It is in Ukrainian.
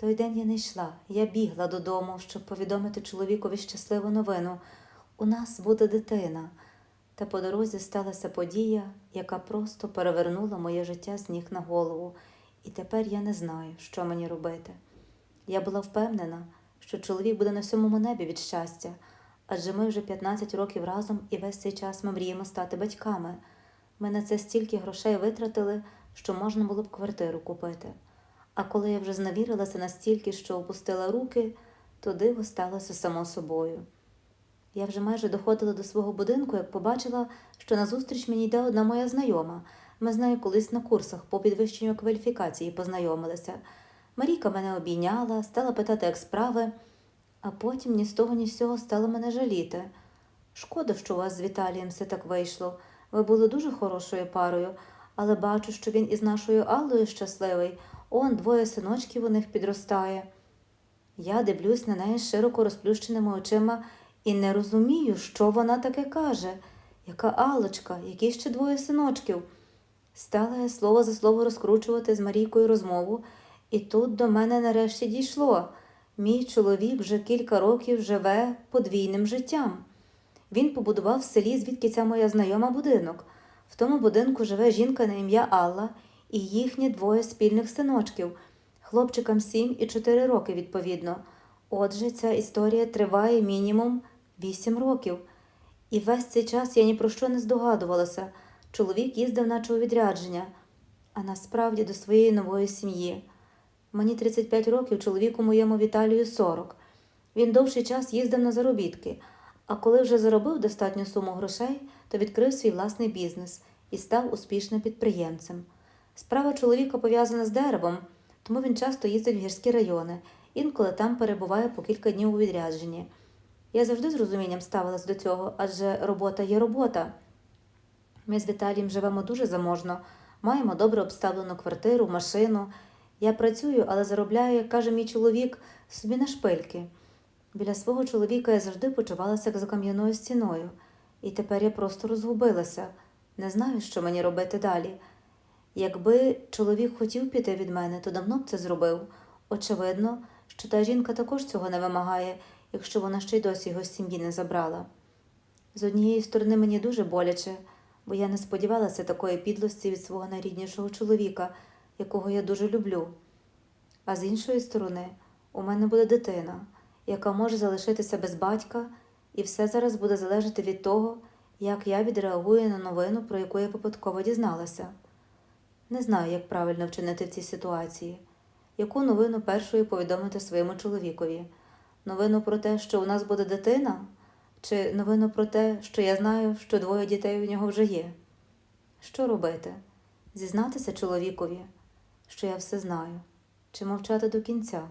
Той день я не йшла, я бігла додому, щоб повідомити чоловікові щасливу новину. У нас буде дитина. Та по дорозі сталася подія, яка просто перевернула моє життя з ніг на голову, і тепер я не знаю, що мені робити. Я була впевнена, що чоловік буде на сьомому небі від щастя, адже ми вже 15 років разом і весь цей час ми мріємо стати батьками. Ми на це стільки грошей витратили, що можна було б квартиру купити. А коли я вже зневірилася настільки, що опустила руки, то диво сталося само собою. Я вже майже доходила до свого будинку, як побачила, що назустріч мені йде одна моя знайома. Ми з нею колись на курсах по підвищенню кваліфікації познайомилися. Марійка мене обійняла, стала питати, як справи, а потім ні з того, ні з сього стала мене жаліти. Шкода, що у вас з Віталієм все так вийшло. Ви були дуже хорошою парою, але бачу, що він із нашою Аллою щасливий. Он двоє синочків у них підростає. Я дивлюсь на неї широко розплющеними очима і не розумію, що вона таке каже. Яка Аллочка, які ще двоє синочків. Стала я слово за слово розкручувати з Марійкою розмову, і тут до мене нарешті дійшло. Мій чоловік вже кілька років живе подвійним життям. Він побудував в селі, звідки ця моя знайома будинок. В тому будинку живе жінка на ім'я Алла і їхні двоє спільних синочків, хлопчикам сім і чотири роки відповідно. Отже, ця історія триває мінімум вісім років. І весь цей час я ні про що не здогадувалася. Чоловік їздив наче у відрядження, а насправді до своєї нової сім'ї. Мені 35 років, чоловіку моєму Віталію 40. Він довший час їздив на заробітки, а коли вже заробив достатню суму грошей, то відкрив свій власний бізнес і став успішним підприємцем. Справа чоловіка пов'язана з деревом, тому він часто їздить в гірські райони, інколи там перебуває по кілька днів у відрядженні. Я завжди з розумінням ставилась до цього, адже робота є робота. Ми з Віталієм живемо дуже заможно, маємо добре обставлену квартиру, машину. Я працюю, але заробляю, як каже мій чоловік, собі на шпильки. Біля свого чоловіка я завжди почувалася як за кам'яною стіною, і тепер я просто розгубилася, не знаю, що мені робити далі. Якби чоловік хотів піти від мене, то давно б це зробив. Очевидно, що та жінка також цього не вимагає, якщо вона ще й досі його з сім'ї не забрала. З однієї сторони мені дуже боляче, бо я не сподівалася такої підлості від свого найріднішого чоловіка, якого я дуже люблю. А з іншої сторони, у мене буде дитина, яка може залишитися без батька, і все зараз буде залежати від того, як я відреагую на новину, про яку я випадково дізналася. Не знаю, як правильно вчинити в цій ситуації. Яку новину першою повідомити своєму чоловікові? Новину про те, що у нас буде дитина? Чи новину про те, що я знаю, що двоє дітей у нього вже є? Що робити? Зізнатися чоловікові, що я все знаю, чи мовчати до кінця?